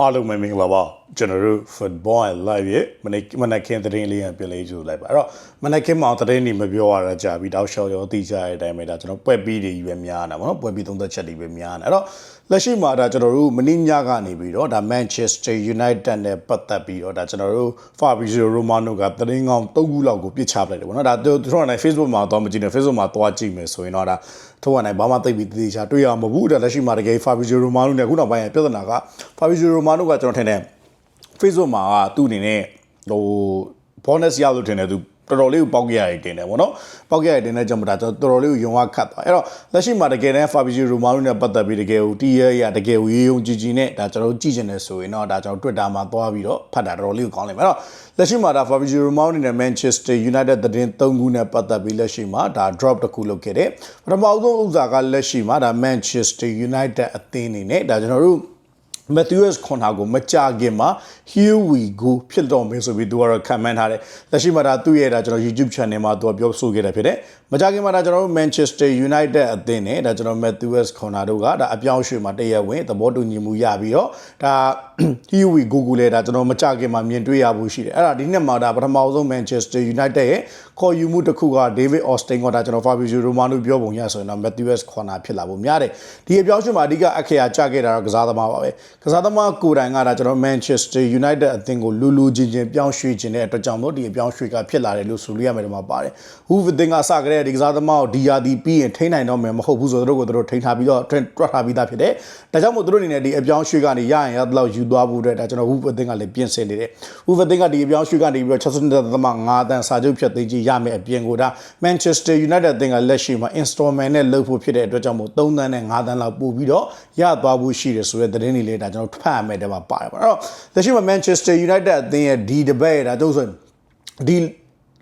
အားလုံးပဲမင်္ဂလာပါကျွန်တော်တို့ football and live ရဲ့မနေ့မနေ့ကင်းသတင်းလေးရပြန်လေးကြိုလိုက်ပါအဲ့တော့မနေ့ကင်းမှာသတင်းတွေမပြောရတာကြာပြီတောက်လျှောက်ရောသိကြတဲ့အတိုင်းပဲဒါကျွန်တော်ပွဲပြီးတွေကြီးပဲများနေတာဗောနော်ပွဲပြီးသုံးသက်ချက်တွေပဲများနေတာအဲ့တော့ လက်ရှိမှာဒါကျွန်တော်တို့မနေ့ညကနေပြီးတော့ဒါ Manchester United နဲ့ပတ်သက်ပြီးတော့ဒါကျွန်တော်တို့ Fabrizio Romano ကသတင်းကောင်း၃ခုလောက်ကိုပြစ်ချပလိုက်တယ်ဗောနော်ဒါသူတို့က Facebook မှာတော့မကြည့်နဲ့ Facebook မှာသွားကြည့်မယ်ဆိုရင်တော့ဒါထိုးရနိုင်ဘာမှသိပြီးတည်ချာတွေ့ရမှာမဟုတ်ဘူးဒါလက်ရှိမှာတကယ် Fabrizio Romano နဲ့ခုနောက်ပိုင်းပြဿနာက Fabrizio Romano ကကျွန်တော်ထင်တယ် Facebook မှာကသူ့အနေနဲ့ဟို bonus ရလို့ထင်တယ်သူ တော်တော်လေးကိုပေါက်ကြရတယ်တင်တယ်ဗောနော်ပေါက်ကြရတယ်တင်တဲ့ကြောင့်မဒါကျွန်တော်တော်တော်လေးကိုယုံဝခတ်သွားအဲ့တော့လက်ရှိမှာတကယ်တမ်း Fabrizio Romano နဲ့ပတ်သက်ပြီးတကယ်ကိုတီးရရတကယ်ကိုရေယုံကြည်ကြည်နဲ့ဒါကျွန်တော်တို့ကြည့်ချင်တယ်ဆိုရင်တော့ဒါကျွန်တော် Twitter မှာသွားပြီးတော့ဖတ်တာတော်တော်လေးကိုကောင်းလိမ့်မယ်အဲ့တော့လက်ရှိမှာဒါ Fabrizio Romano နဲ့ Manchester United သတင်း၃ခုနဲ့ပတ်သက်ပြီးလက်ရှိမှာဒါ drop တစ်ခုလုပ်ခဲ့တယ်ပထမဆုံးဥစ္စာကလက်ရှိမှာဒါ Manchester United အသင်းအနေနဲ့ဒါကျွန်တော်တို့ Matthews ခွန်ဟာကိုမကြခင်မှာ here we go ဖြစ်တော့မယ်ဆိုပြီးသူကတော့ခံမှန်းထားတယ်လက်ရှိမှာဒါသူ့ရဲ့ဒါကျွန်တော် YouTube channel မှာသူကပြောဆိုခဲ့တာဖြစ်တယ်မကြခင်မှာဒါကျွန်တော်တို့ Manchester United အသင်းနဲ့ဒါကျွန်တော် Matthews ခွန်ဟာတို့ကဒါအပြောင်းရွှေ့မှာတရက်ဝင်သဘောတူညီမှုရပြီးတော့ဒါ here we go ကိုလည်းဒါကျွန်တော်မကြခင်မှာမြင်တွေ့ရဖို့ရှိတယ်အဲ့ဒါဒီနှစ်မှာဒါပထမဆုံး Manchester United ရဲ့ ခေါ်ယူမှုတစ်ခုက David Austin ကဒါကျွန်တော် Fabrizio Romano ပြောပုံရဆိုရင်တော့ Matthews ခွန်ဟာဖြစ်လာဖို့များတယ်ဒီအပြောင်းရွှေ့မှာအဓိကအခရာကြခဲ့တာတော့ကစားသမားပါပဲကစားသမားကိုယ်တိုင်ကဒါကျွန်တော် Manchester United အသင်းကိုလူလူချင်းချင်းပြောင်းရွှေ့ခြင်းတဲ့အတွက်ကြောင့်မို့ဒီအပြောင်းရွှေ့ကဖြစ်လာတယ်လို့ဆိုလို့ရမယ်ဒီမှာပါတယ်။ဟူးအသင်းကစကြတဲ့ဒီကစားသမားကိုဒီယာဒီပြီးရင်ထိန်းနိုင်တော့မယ်မဟုတ်ဘူးဆိုတော့သူတို့ကိုသူတို့ထိန်းထားပြီးတော့တွက်ထားပြီးသားဖြစ်တယ်။ဒါကြောင့်မို့သူတို့အနေနဲ့ဒီအပြောင်းရွှေ့ကနေရရင်ရတော့ယူသွားဖို့အတွက်ဒါကျွန်တော်ဟူးအသင်းကလည်းပြင်ဆင်နေတယ်။ဟူးအသင်းကဒီအပြောင်းရွှေ့ကနေပြီးတော့62.5တန်းစာချုပ်ဖြတ်သိမ်းကြီးရမယ်အပြင်ကိုဒါ Manchester United အသင်းကလက်ရှိမှာ installment နဲ့လုပ်ဖို့ဖြစ်တဲ့အတွက်ကြောင့်မို့3တန်းနဲ့5တန်းလောက်ပို့ပြီးတော့ရသွားဖို့ရှိတယ်ဆိုတဲ့သတင်းတွေလည်းဒါကျွန်တော်ဖတ်ရမယ်တဲ့မှာပါတယ်ပေါ့။အဲ့တော့လက်ရှိမှာ Manchester United အသင်းရဲ့ဒီ debate ဒါတို့ဆိုရင်ဒီ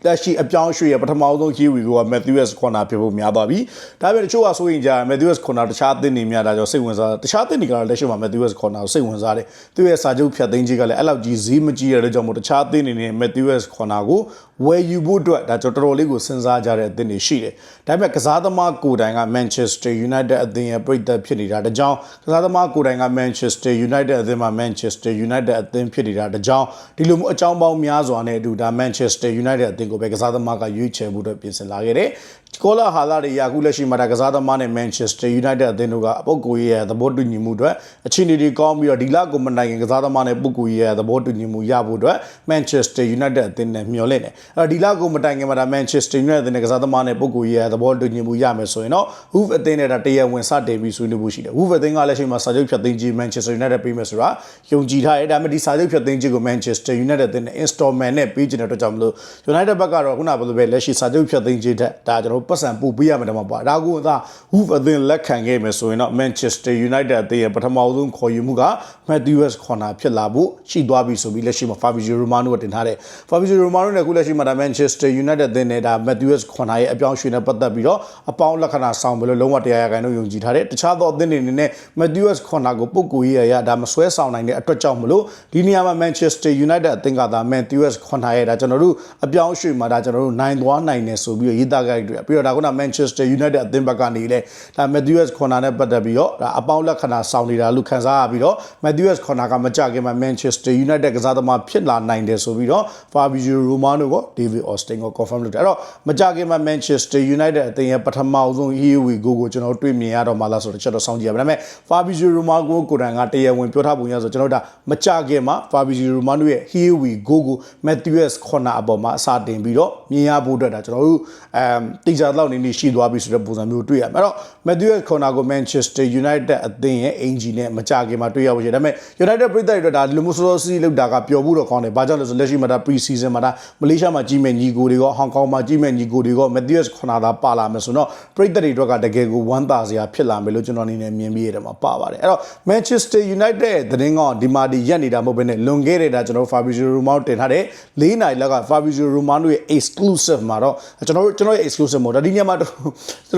လက်ရှိအပြောင်းရွှေ့ရပထမဆုံး Kiwi က Matthews corner ဖြစ်ဖို့များသွားပြီ။ဒါပေမဲ့တချို့ကဆိုရင်ကြာ Matthews corner တခြားအသင်းတွေများတာကြောင့်စိတ်ဝင်စားတခြားအသင်းတွေကတော့လက်ရှိမှာ Matthews corner ကိုစိတ်ဝင်စားတယ်။သူ့ရဲ့စာချုပ်ဖြတ်သိမ်းခြင်းကလည်းအဲ့လောက်ကြီးဈေးမကြီးရတဲ့ကြောင့်မို့တခြားအသင်းတွေနဲ့ Matthews corner ကိုဝယ်ယူဖို့အတွက်ဒါကြောင့်တော်တော်လေးကိုစဉ်းစားကြတဲ့အသင်းတွေရှိတယ်။ဒါပေမဲ့ကစားသမားကိုယ်တိုင်က Manchester United အသင်းရဲ့ပြည်သက်ဖြစ်နေတာတကြောင်ကစားသမားကိုယ်တိုင်က Manchester United အသင်းမှာ Manchester United အသင်းဖြစ်နေတာတကြောင်ဒီလိုမျိုးအကြောင်းပေါင်းများစွာနဲ့အတူဒါ Manchester United အသင်းကိုပဲကစားသမားကရွေးချယ်မှုအတွက်ပြင်ဆင်လာခဲ့တယ်။ကောလာဟာလာတွေရာခုလက်ရှိမှာဒါကစားသမားနဲ့ Manchester United အသင်းတို့ကအပုတ်ကိုရဲ့သဘောတူညီမှုအတွက်အခြေအနေတွေကောင်းပြီးတော့ဒီလကိုမနိုင်ခင်ကစားသမားနဲ့ပုတ်ကိုရဲ့သဘောတူညီမှုရဖို့အတွက် Manchester United အသင်းနဲ့မျှော်လင့်တယ်။အဲဒီလကိုမတိုင်ခင်မှာဒါ Manchester United အသင်းနဲ့ကစားသမားနဲ့ပုတ်ကိုရဲ့သဘောတူညီမှုရမယ်ဆိုရင်တော့ Wolves အသင်းနဲ့ဒါတရားဝင်စတင်ပြီးဆွေးနွေးဖို့ရှိတယ်။ Wolves အသင်းကလက်ရှိမှာစာချုပ်ဖြတ်သိမ်းခြင်း Manchester United ပေးမယ်ဆိုတာယုံကြည်ထားတယ်။ဒါပေမဲ့ဒီစာချုပ်ဖြတ်သိမ်းခြင်းကို Manchester United အသင်းနဲ့ installment နဲ့ပေးခြင်းတဲ့အတွက်ကြောင့်မလို့ United ဘက်ကတော့ခုနကဘယ်လိုပဲလက်ရှိစာချုပ်ဖြတ်သိမ်းခြင်းတဲ့ဒါကျွန်တော်ပတ်စံပို့ပေးရမယ်တမပါဒါကိုသာ Wolves အသင်းလက်ခံခဲ့မယ်ဆိုရင်တော့ Manchester United အသင်းရဲ့ပထမဆုံးခေါ်ယူမှုက Matthews Corner ဖြစ်လာဖို့ရှိသွားပြီဆိုပြီးလက်ရှိမှာ Fabrizio Romano ကတင်ထားတယ် Fabrizio Romano နဲ့ခုလက်ရှိမှာဒါ Manchester United အသင်းနဲ့ဒါ Matthews Corner ရဲ့အပြောင်းရွှေ့နဲ့ပတ်သက်ပြီးတော့အပေါင်းလက္ခဏာဆောင်ဘယ်လိုလုံးဝတရားရခိုင်တို့ယုံကြည်ထားတယ်တခြားသောအသင်းတွေအနေနဲ့ Matthews Corner ကိုပုတ်ကိုရေးရရဒါမဆွဲဆောင်နိုင်တဲ့အတွက်ကြောင့်မလို့ဒီနေရာမှာ Manchester United အသင်းကဒါ Matthews Corner ရဲ့ဒါကျွန်တော်တို့အပြောင်းရွှေ့မှာဒါကျွန်တော်တို့နိုင်သွားနိုင်တယ်ဆိုပြီးတော့ရေးသားကြတယ်ပြီးတော့ဒါက Manchester United အသင်းဘက်ကနေလဲဒါ Matthews Corner နဲ့ပတ်သက်ပြီးတော့ဒါအပေါင်းလက္ခဏာဆောင်နေတာလို့ခန်းစားရပြီးတော့ Matthews Corner ကမကြခင်မှာ Manchester United ကစားသမားဖြစ်လာနိုင်တယ်ဆိုပြီးတော့ Fabrizio Romano က David Austin ကို confirm လုပ်တယ်အဲ့တော့မကြခင်မှာ Manchester United အသင်းရဲ့ပထမဆုံး here we go ကိုကျွန်တော်တွေ့မြင်ရတော့မှလားဆိုတော့ချက်တော့စောင့်ကြည့်ရပါမယ်ဒါပေမဲ့ Fabrizio Romano ကိုယ်တိုင်ကတရားဝင်ပြောထားပုံရဆိုကျွန်တော်ဒါမကြခင်မှာ Fabrizio Romano ရဲ့ here we go ကို Matthews Corner အပေါ်မှာအစားတင်ပြီးတော့မြင်ရဖို့အတွက်ဒါကျွန်တော်တို့အမ်တိကျတော့နေနေရှိသွားပြီဆိုတဲ့ပုံစံမျိုးတွေ့ရမယ်အဲ့တော့ Matthews Corner ကို Manchester United အသင်းရဲ့အင်ဂျီနဲ့မကြခင်မှာတွေ့ရဖို့ရှိတယ်ဒါပေမဲ့ United ပြည်သက်တွေအတွက်ဒါလူမျိုးစောစီလောက်တာကပျော်ဖို့တော့ကောင်းတယ်ဘာကြောင့်လဲဆိုလက်ရှိမှာဒါ pre-season မှာဒါမလေးရှားမှာကြီးမဲ့ညီကိုတွေကဟောင်ကောင်မှာကြီးမဲ့ညီကိုတွေက Matthews Corner သာပါလာမယ်ဆိုတော့ပြည်သက်တွေအတွက်ကတကယ်ကိုဝမ်းသာစရာဖြစ်လာမယ်လို့ကျွန်တော်အနေနဲ့မြင်ပြီးရတယ်မှာပါပါတယ်အဲ့တော့ Manchester United ရဲ့သတင်းကောဒီမာဒီရက်နေတာမဟုတ်ဘဲနဲ့လွန်ခဲ့တဲ့ဒါကျွန်တော် Fabrizio Romano တင်ထားတဲ့၄နိုင်လောက်က Fabrizio Romano ရဲ့ exclusive မှာတော့ကျွန်တော်ကျွန်တော်ရဲ့ exclusive မို့ဒါဒီညမှာတော်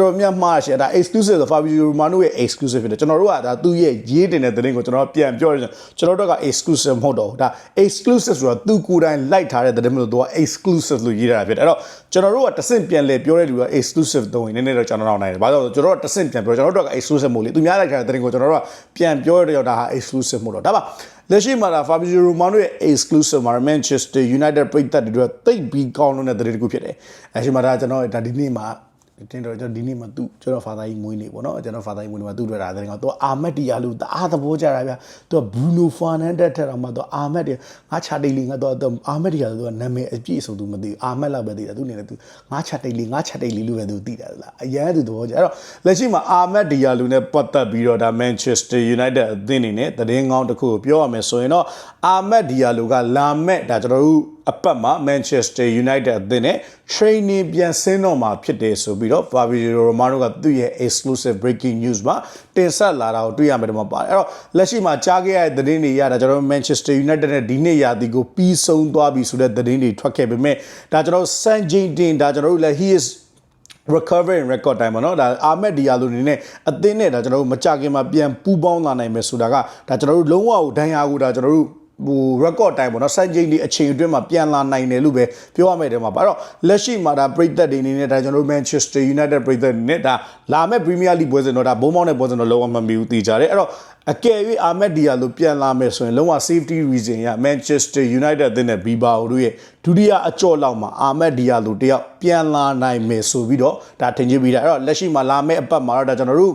တော်များမှားရှယ်ဒါ exclusive ဆို Fabrizio Romano ရဲ့ exclusive ဖြစ်တယ်ကျွန်တော်တို့ကဒါသူ့ရဲ့ရေးတင်တဲ့သတင်းကိုကျွန်တော်ပြန်ပြောရရင်ကျွန်တော်တို့က exclusive မဟုတ်တော့ဘူးဒါ exclusive ဆိုတာသူကိုယ်တိုင်လိုက်ထားတဲ့သတင်းမျိုးတော့ exclusive လို့ရေးထားတာဖြစ်တယ်အဲ့တော့ကျွန်တော်တို့ကတဆင့်ပြန်လဲပြောတဲ့လူက exclusive တော့နည်းနည်းတော့ကျွန်တော်တို့နိုင်တယ်ဘာလို့လဲဆိုတော့ကျွန်တော်တို့ကတဆင့်ပြန်ပြောကျွန်တော်တို့က exclusive မို့လေသူများလိုက်ထားတဲ့သတင်းကိုကျွန်တော်တို့ကပြန်ပြောရတဲ့ကြောင့်ဒါဟာ exclusive မို့တော့ဒါပါ လက်ရှိမှာဒါ Fabrizio Romano ရဲ့ exclusive မှာ Manchester United ပြည်သက်တွေအတွက်တိတ်ပြီးကောင်းလို့တဲ့တဲ့တစ်ခုဖြစ်တယ်။အဲဒီမှာဒါကျွန်တော်ဒါဒီနေ့မှာ တင်တော့ကျွန်တော်ဒီနေ့မှာသူကျွန်တော်ဖာသာကြီးမွေးနေပေါ့နော်ကျွန်တော်ဖာသာကြီးမွေးနေမှာသူတွေ့တာတဲ့ကောင်သူအာမက်တီယာလို့တအားသဘောကျတာဗျာသူကဘူနိုဖာနန်ဒက်ထက်တော့မှသူအာမက်တီငါချတိတ်လေးငါတော့အာမက်တီယာလို့သူကနာမည်အပြည့်အစုံသူမသိဘူးအာမက်လောက်ပဲသိတာသူနေတယ်သူငါချတိတ်လေးငါချတိတ်လေးလို့ပဲသူသိတာလားအရန်သူသဘောကျအဲ့တော့လက်ရှိမှာအာမက်တီယာလူနဲ့ပတ်သက်ပြီးတော့ဒါ Manchester United အသင်းအနေနဲ့သတင်းကောင်းတစ်ခုကိုပြောရမယ်ဆိုရင်တော့အာမက်ဒီယာလိုကလာမဲ့ဒါကျွန်တော်တို့ အပတ်မှာ Manchester United အသင်းနဲ့ training ပြန်ဆင်းတော့မှာဖြစ်တယ်ဆိုပြီးတော့ Fabrizio Romano ကသူ့ရဲ့ exclusive breaking news မှာတင်ဆက်လာတာကိုတွေ့ရမယ်တော့မှာပါတယ်အဲ့တော့လက်ရှိမှာကြားခဲ့ရတဲ့သတင်းတွေရတာကျွန်တော်တို့ Manchester United နဲ့ဒီနေ့ရာသီကိုပြီးဆုံးသွားပြီဆိုတဲ့သတင်းတွေထွက်ခဲ့ပေမဲ့ဒါကျွန်တော်စန်ဂျိန်တင်ဒါကျွန်တော်တို့လည်း he is recovery in record time ပေါ့နော်ဒါအာမက်ဒီယာလိုနေနဲ့အသင်းနဲ့ဒါကျွန်တော်တို့မကြခင်မှာပြန်ပူးပေါင်းလာနိုင်မယ်ဆိုတာကဒါကျွန်တော်တို့လုံးဝကိုဒဏ်ရာကိုဒါကျွန်တော်တို့ ဟို record time ပေါ့နော်စံချိန်လေးအချိန်အတွင်းမှာပြန်လာနိုင်တယ်လို့ပဲပြောရမယ်တဲ့မှာပါအဲ့တော့လက်ရှိမှာဒါပရိသတ်တွေအနေနဲ့ဒါကျွန်တော်တို့ Manchester United ပရိသတ်တွေနဲ့ဒါလာမဲ့ Premier League ပွဲစဉ်တော့ဒါဘုံမောင်းတဲ့ပွဲစဉ်တော့လုံးဝမမီဘူးတည်ကြတယ်အဲ့တော့အကယ်၍အာမက်ဒီယာလိုပြန်လာမယ်ဆိုရင်လုံးဝ safety reason ရ Manchester United အသင်းနဲ့ Bilbao တို့ရဲ့ဒုတိယအကြော့လောက်မှာအာမက်ဒီယာလိုတယောက်ပြန်လာနိုင်မယ်ဆိုပြီးတော့ဒါထင်ကြီးပြီးတာအဲ့တော့လက်ရှိမှာလာမဲ့အပတ်မှာတော့ဒါကျွန်တော်တို့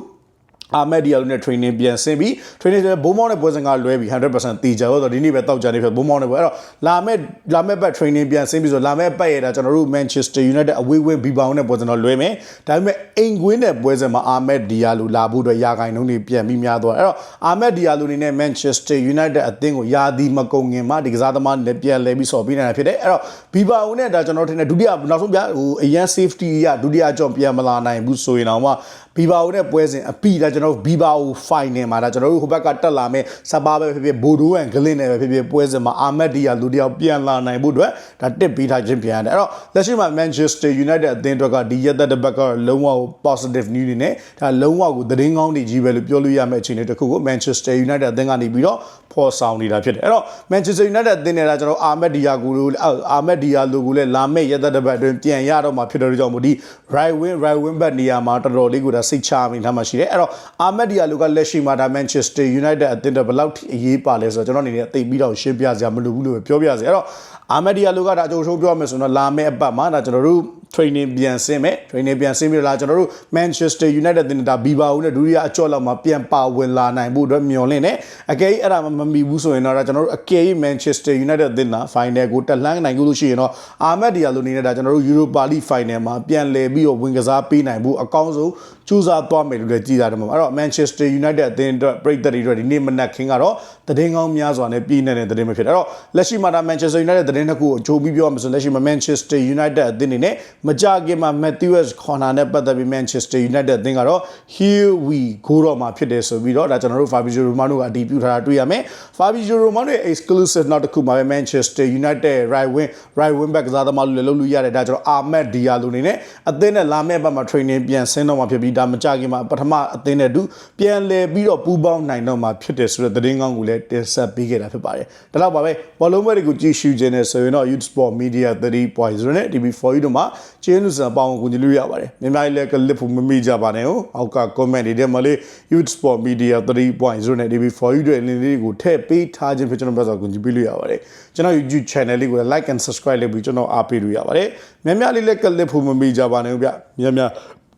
အာမက်ဒီယာလိုနဲ့ training ပြန်ဆင်းပြီး training ဆိုဘုံမောင်းတဲ့ပွဲစဉ်ကလွဲပြီး100%တည်ကြတော့ဒီနေ့ပဲတောက်ကြနေဖြစ်ဘုံမောင်းတဲ့ပွဲအဲ့တော့လာမဲ့လာမဲ့ဘက် training ပြန်ဆင်းပြီးဆိုလာမဲ့ဘက်ရတာကျွန်တော်တို့ Manchester United အဝေးဝင်းဘီဘောင်းတဲ့ပွဲစဉ်တော့လွဲမယ်ဒါပေမဲ့အိမ်ကွင်းတဲ့ပွဲစဉ်မှာအာမက်ဒီယာလိုလာဖို့အတွက်ရာဂိုင်နှုန်းတွေပြန်ပြီးများသွားအဲ့တော့အာမက်ဒီယာလိုနေနဲ့ Manchester United အသင်းကိုယာဒီမကုံငင်မှာဒီကစားသမားနဲ့ပြန်လဲပြီးဆော်ပေးနေတာဖြစ်တယ်အဲ့တော့ဘီဘောင်းနဲ့ဒါကျွန်တော်ထင်တယ်ဒုတိယနောက်ဆုံးပြဟိုအရန် safety ရဒုတိယကြောင့်ပြန်မလာနိုင်ဘူးဆိုရင်တော့မှဘီဘာအိုနဲ့ပွဲစဉ်အပီဒါကျွန်တော်ဘီဘာအိုဖိုင်နယ်မှာဒါကျွန်တော်တို့ဟိုဘက်ကတက်လာမဲ့စပါပဲဖြစ်ဖြစ်ဘိုဒိုးအန်ဂလင်းနဲ့ပဲဖြစ်ဖြစ်ပွဲစဉ်မှာအာမက်ဒီယာလူတယောက်ပြန်လာနိုင်ဖို့အတွက်ဒါတစ်ပြီးထားခြင်းပြန်ရတယ်အဲ့တော့လက်ရှိမှာ Manchester United အသင်းအတွက်ကဒီရက်သက်တစ်ပတ်ကလုံးဝ positive news တွေနဲ့ဒါလုံးဝကိုသတင်းကောင်းတွေကြီးပဲလို့ပြောလို့ရမယ့်အခြေအနေတစ်ခုကို Manchester United အသင်းကနေပြီးတော့ ဖော်ဆောင်နေတာဖြစ်တယ်အဲ့တော့ Manchester United အသင်းနဲ့ဒါကျွန်တော်အာမက်ဒီယာကိုလိုအာမက်ဒီယာလိုကိုလည်းလာမဲ့ရက်သက်တစ်ပတ်အတွင်းပြန်ရတော့မှာဖြစ်တဲ့ကြောင့်မို့ဒီ right wing right wing back နေရာမှာတော်တော်လေးကိုဒါစိတ်ချမိထားမှရှိတယ်အဲ့တော့အာမက်ဒီယာလိုကလက်ရှိမှာဒါ Manchester United အသင်းတော့ဘယ်လောက်ထိအရေးပါလဲဆိုတော့ကျွန်တော်အနေနဲ့သိပြီးတော့ရှင်းပြစရာမလိုဘူးလို့ပြောပြစရာအဲ့တော့အာမက်ဒီယာလိုကဒါအကျိုးဆုံးပြောရမယ်ဆိုတော့လာမဲ့အပတ်မှာဒါကျွန်တော်တို့ training ပြန်ဆင်းမယ် training ပြန်ဆင်းပြီးတော့လာကျွန်တော်တို့ Manchester United တင်တာဘီဘာဦးနဲ့ဒုတိယအကြော့လောက်မှာပြန်ပါဝင်လာနိုင်ဖို့အတွက်မျှော်လင့်တယ်အကယ်၍အဲ့ဒါမမီဘူးဆိုရင်တော့ဒါကျွန်တော်တို့အကယ်၍ Manchester United တင်တာ final ကိုတက်လှမ်းနိုင်လို့ရှိရင်တော့အာမက်ဒီယာလိုနေနဲ့ဒါကျွန်တော်တို့ Europa League final မှာပြန်လည်ပြီးတော့ဝင်ကစားပေးနိုင်ဖို့အကောင်းဆုံးကြိုးစားသွားမယ်လို့လည်းကြည်ရတယ်မှာအဲ့တော့ Manchester United အသင်းအတွက်ပြည်သက်တွေအတွက်ဒီနေ့မနက်ခင်းကတော့သတင်းကောင်းများစွာနဲ့ပြည်နေတဲ့သတင်းပဲဖြစ်တယ်အဲ့တော့လက်ရှိမှာဒါ Manchester United သတင်းတစ်ခုကိုအချိုးပြီးပြောမှဆိုလက်ရှိမှာ Manchester United အသင်းအနေနဲ့မကြခင်မှာ Matthews Corner နဲ့ပတ်သက်ပြီး Manchester United အသင်းကတော့ here we go တော့မှာဖြစ်တယ်ဆိုပြီးတော့ဒါကျွန်တော်တို့ Fabrizio Romano ကအတည်ပြုထားတာတွေ့ရမယ် Fabrizio Romano ရဲ့ exclusive နောက်တစ်ခုမှာပဲ Manchester United right wing right wing back ကစားသမားလို့လည်းလုပ်လို့ရတယ်ဒါကျွန်တော် Ahmed Diallo အနေနဲ့အသင်းနဲ့လာမယ့်ဘက်မှာ training ပြန်ဆင်းတော့မှာဖြစ်ပြီးဒါမကြခင်မှာပထမအသင်းနဲ့တူပြန်လည်ပြီးတော့ပူးပေါင်းနိုင်တော့မှာဖြစ်တယ်ဆိုတဲ့သတင်းကောင်းကိုလည်းတင်ဆက်ပေးခဲ့တာဖြစ်ပါတယ်ဒါတော့ပါပဲဘောလုံးပွဲတွေကိုကြည့်ရှုခြင်းနဲ့ဆိုရင်တော့ Youth Sport Media 3.0နဲ့ TV4 တို့မှာကျင်းလူစံပေါင်းကိုကြည့်လို့ရပါတယ်မြန်မာလည်းကလစ်ဖို့မမိကြပါနဲ့ဟောအောက်က comment တွေထဲမှာလေး Youth Sport Media 3.0နဲ့ TV4 တို့အလင်းလေးကိုထည့်ပေးထားခြင်းဖြစ်ကျွန်တော်ဘက်ဆိုကိုကြည့်ပြီးလို့ရပါတယ်ကျွန်တော် YouTube channel လေးကို like and subscribe လုပ်ပြီးကျွန်တော်အားပေးလို့ရပါတယ်များများလေးလည်းကလစ်ဖို့မမိကြပါနဲ့ဗျများများ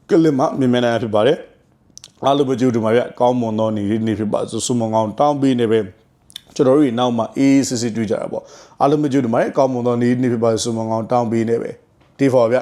ကလစ်မှမြင်မြင်နိုင်ဖြစ်ပါတယ်အားလုံးပဲကြိုးတူပါဗျကောင်းမွန်သောနေ့နေ့ဖြစ်ပါစို့ဆုမကောင်းတောင်းပေးနေပဲကျွန်တော်တို့နောက်မှာအေးစစ်စစ်တွေ့ကြတာပေါ့အားလုံးပဲကြိုးတူပါကောင်းမွန်သောနေ့နေ့ဖြစ်ပါစို့ဆုမကောင်းတောင်းပေးနေပဲ ဒီဖော်ဗျ